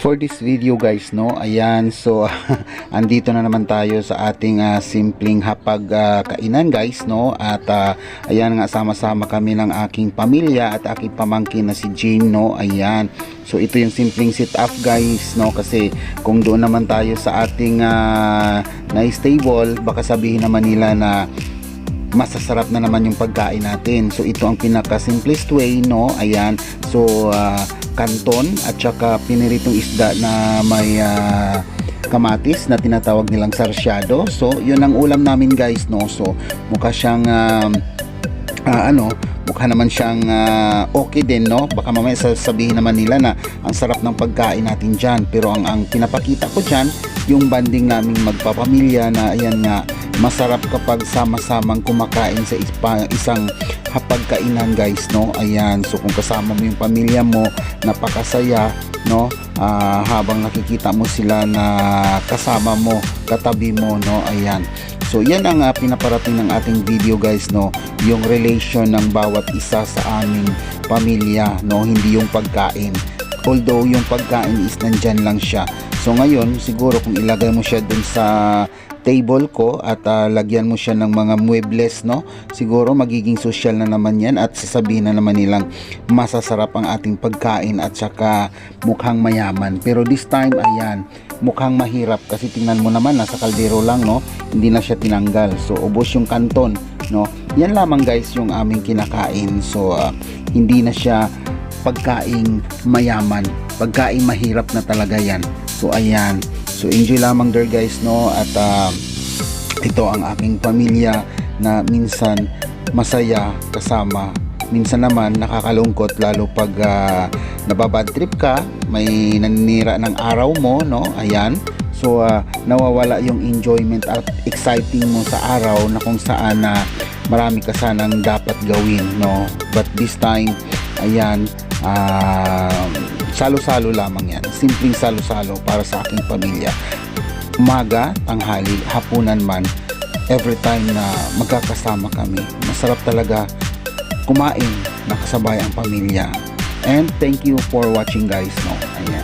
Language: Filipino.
for this video guys no ayan so andito na naman tayo sa ating ah, simpleng hapag ah, kainan guys no at ah, ayan nga sama-sama kami ng aking pamilya at aking pamangkin na si Jane no ayan so ito yung simpleng sit up guys no kasi kung doon naman tayo sa ating ah, na stable baka sabihin naman nila na masasarap na naman yung pagkain natin. So ito ang pinaka simplest way no. Ayan. So ah, kanton at saka piniritong isda na may ah, kamatis na tinatawag nilang sarsyado. So yun ang ulam namin guys no. So mukha siyang um, ah, ano mukha naman siyang ah, okay din no baka mamaya sasabihin naman nila na ang sarap ng pagkain natin dyan pero ang, ang pinapakita ko dyan yung banding naming magpapamilya na ayan nga masarap kapag sama-samang kumakain sa isang hapagkainan guys no? Ayan so kung kasama mo yung pamilya mo napakasaya no? Ah, habang nakikita mo sila na kasama mo katabi mo no? Ayan. So yan ang ah, pinaparating ng ating video guys no? Yung relation ng bawat isa sa aming pamilya no? Hindi yung pagkain. Although yung pagkain is nandyan lang siya so ngayon siguro kung ilagay mo siya dun sa table ko at ah, lagyan mo siya ng mga muebles no? Siguro magiging social na naman yan at sasabihin na naman nilang masasarap ang ating pagkain at saka mukhang mayaman. Pero this time ayan mukhang mahirap kasi tingnan mo naman nasa kaldero lang no? Hindi na siya tinanggal. So ubos yung kanton no? Yan lamang guys yung aming kinakain. So ah, hindi na siya pagkaing mayaman pagkaing mahirap na talaga yan. So ayan. So enjoy lamang there guys no? At ah, ito ang aking pamilya na minsan masaya kasama. Minsan naman nakakalungkot lalo pag uh, nababad trip ka may naninira ng araw mo no? Ayan. So ah, nawawala yung enjoyment at exciting mo sa araw na kung saan na marami ka sanang dapat gawin no? But this time ayan ah, salo-salo lamang yan. Simpleng salo-salo para sa aking pamilya. Umaga, tanghali, hapunan man every time na magkakasama kami masarap talaga kumain nakasabay ang pamilya. And thank you for watching guys no? Ayan